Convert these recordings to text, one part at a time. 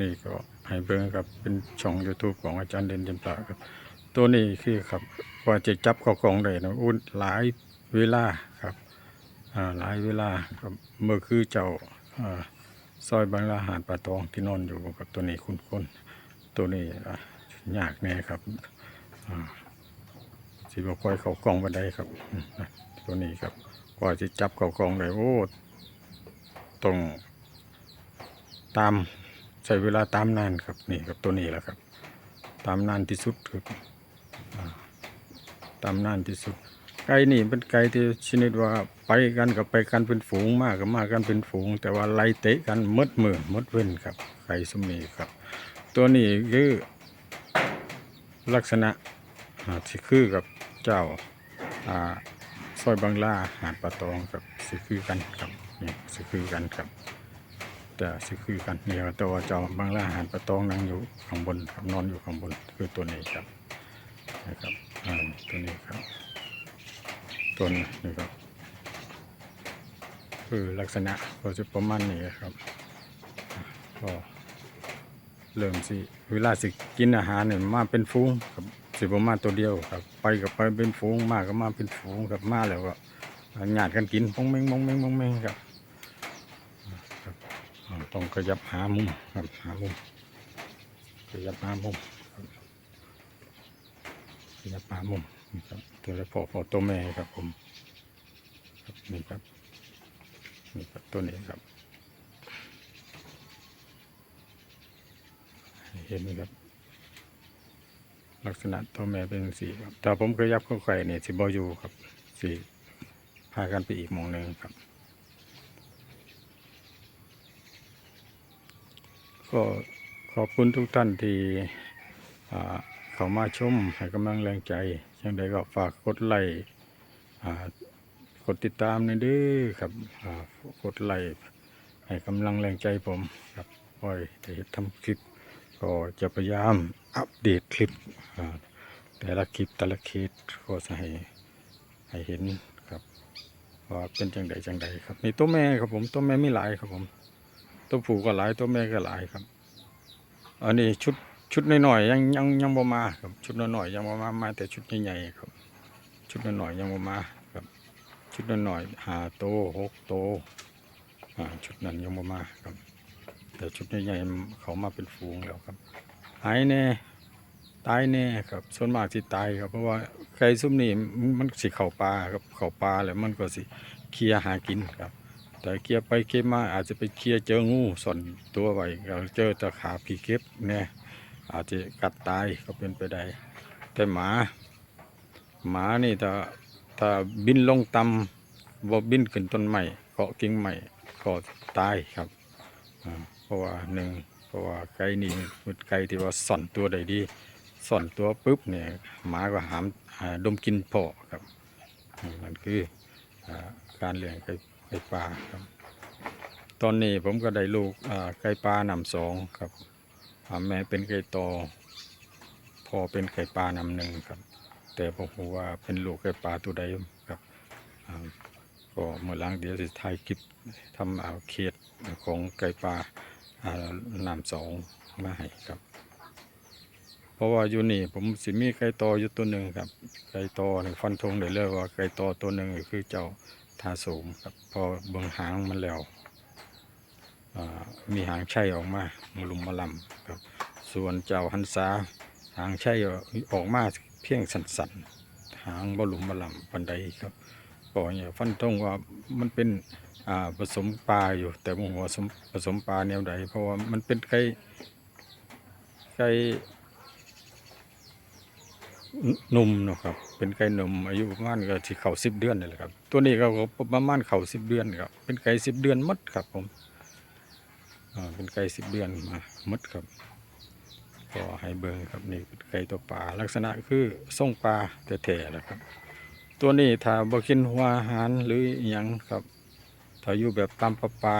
นี่ก็ให้เบิ่งครับเป็นช่อง YouTube ของอาจารย์เด่นเจมปาครับ ตัวนี้คือครับกว่าจะจับเข้ากองได้นะอุ้นหลายเวลาครับอ่าหลายเวลาครับเมื่อคือเจ้าอ่าซอยบางลาหาดปลาตองที่นอนอยู่กับตัวนี้คุณคนตัวนี้ยากแน่ครับอ่าสิบ่ค่อยเขากองบันไดครับ ตัวนี้ครับกว่าจะจับเขากองได้โอ้ต้องตาม ช้เวลาตามนานครับนี่ครับตัวนี้แหละครับ ตามนานที่สุดครับตามนานที่สุด ไก่นี่เป็นไก่ที่ชนิดว่าไปกันกับไปกันเป็นฝูงมากกับมากกันเป็นฝูง แต่ว่าไล่เตะกันมดมือมดเว้นครับ ไก่สมีครับ ตัวนี้คือลักษณะที่คือกับเจ้าอ่าซอยบางลาหาดปะตองครับสิคือกันครับนี่สิคือกันครับ แต่สิคือกันเนี่ครัวเจ้าบางลาหาดปะตองนั่งอยู่ข้างบนครับนอนอยู่ข้างบนคือตัวนี้ครับนะครับตัวนี้ครับตัวนี้นะครับ คือลักษณะก็จะประมาณนี้ครับก็เริ่มสิเวลาสิกินอาหารเนี่ยมาเป็นฟูงครับสิประมาณตัวเดียวครับ ไปกับไปเป็นฟูงมากก็มาเป็นฟูงครับมาแล้วก็หยาดกันกินมองเมงมองเมงมองเมงครับ ต้องขยับหามุมครับหามุมขยับหามุมขยับปามุมครับตัวละพอพอตัวแม่ครับผมครับนี่ครับนี่ครับตัวนี้ครับ เห็นไหมครับ ลักษณะตัวแม่เป็นสีครับแต่ผมขยับเข้าไข่เนี่ยสิบอยู่ครับสีพากันไปอีกมองหนึ่งครับ ก็ขอบคุณทุกท่านที่เข้ามาชมให้กำลังแรงใจยังใดก็ฝากกดไลค์กดติดตามในอยเด้อครับกดไลค์ให้กำลังแรงใจผมครับคอยได้ทำคลิปก็จะพยายามอัปเดตคลิปแต่ละคลิปแต่ละเคสก็จะให้ให้เห็นครับว่าเป็นจังใดจังใดครับนี่ตัวแม่ครับผมตัวแม่ไม่หลายครับผม ตัวผู้ก็หลายตัวแม่ก็หลายครับ อันนี้ชุดชุดน้อยๆยังยังยังบ่มาครับ ชุดน้อยๆยังบ่มามาแต่ชุดใหญ่ๆครับ ชุดน้อยๆยังบ่มาครับ ชุดน้อยๆหาโตหกโตชุดนั้นยังบ่มาครับ แต่ชุดใหญ่ๆเขามาเป็นฝูงแล้วครับ หายแน่ตายแน่ครับส่วนมากสิตายครับเพราะว่าไก่ซุ่มนี่มันสิเข้าป่าครับเข้าป่าแล้วมันก็สิเคลียหากินครับ แต่เคลียร์ไปเคลียร์มาอาจจะไปเคลียร์เจองูส่วนตัวไว้เจอตะขาผีเก็บเนี่ยอาจจะกัดตายก็เป็นไปได้ แต่หมา หมานี่ถ้าถ้าบินลงต่ำบ่บินขึ้นต้นไม้เกาะกิ่งไม้ก็ตายครับเพราะว่าหนึ่งเพราะว่าไก่นี่เป็นไก่ที่ว่าซ่อนตัวได้ดีซ่อนตัวปุ๊บเนี่ยหมาก็หามดมกินพอครับมนั่นคือการเลี้ยงไก่ ไก่ป่าครับ ตอนนี้ผมก็ได้ลูกไก่ป่านำสองครับแม่เป็นไก่ตอพ่อเป็นไก่ป่านำหนึ่งครับ แต่ผมว่าเป็นลูกไก่ป่าตัวใดครับก็เมื่อล้างเดี๋ยวจะถ่ายคลิปทำเอาเขตของไก่ป่านำสองมาให้ครับ เพราะว่าอยู่นี่ผมสิมีไก่ตออยู่ตัวหนึ่งครับ ไก่ตอนี่ฟันธงได้เลยว่าไก่ตอตัวหนึ่งคือเจ้า ทาโสมครับพอเบิ่งหางมันแล้วมีหางไช่ออกมามาลุมมาลำครับ ส่วนเจ้าหันษาหางไช่ออกมาเพียงสันๆหางบลุมบลำปันใดครับก็เนี่ยฟันธงว่ามันเป็นผสมปลาอยู่ แต่ผมว่าผสมผสมปลาแนวใดเพราะว่ามันเป็นไก่ไก่ หนุ่มนะครับ เป็นไก่หนุ่มอายุประมาณก็ที่เข่าสิบเดือนนี่แหละครับ ตัวนี้ก็ประมาณเข่าสิบเดือนครับเป็นไก่สิบเดือนหมดครับผมอ่าเป็นไก่สิบเดือนมาหมดครับก็ให้เบิ่งครับนี่เป็นไก่ตัวป่าลักษณะคือส่งปลาแท้ๆนะครับ ตัวนี้ถ้าบ่กินหัวอาหารหรืออหยังครับถ้าอยู่แบบตามปลาปลา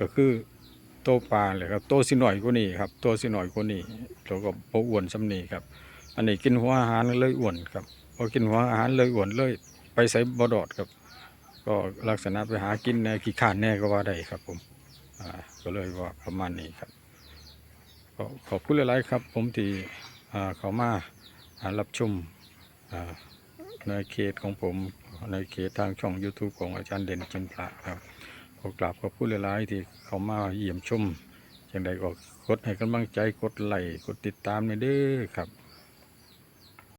ก็คือโตปลาเลยครับโตสิหน่อยกว่านี้ครับโตสิหน่อยกว่านี้แล้วก็บ่อ้วนซำนี้ครับ อันนี้กินหัวอาหารเลยอ้วนครับพอกินหัวอาหารเลยอ้วนเลย ไปใส่บ่ดอดครับ ก็ลักษณะไปหากินแน่ขี้ขานแน่ก็ว่าได้ครับ ผมอ่าก็เลยว่าประมาณนี้ครับก็ขอบคุณหลายๆครับ ผมที่อ่าเขามาอ่ารับชมอ่าในเขตของผมในเขตทางช่อง YouTube ของอาจารย์เด่นจินพระครับขอกราบขอบคุณหลายๆที่เขามาเยี่ยมชมอย่างใดก็กดให้กำลังใจกดไลค์กดติดตามในเด้อครับ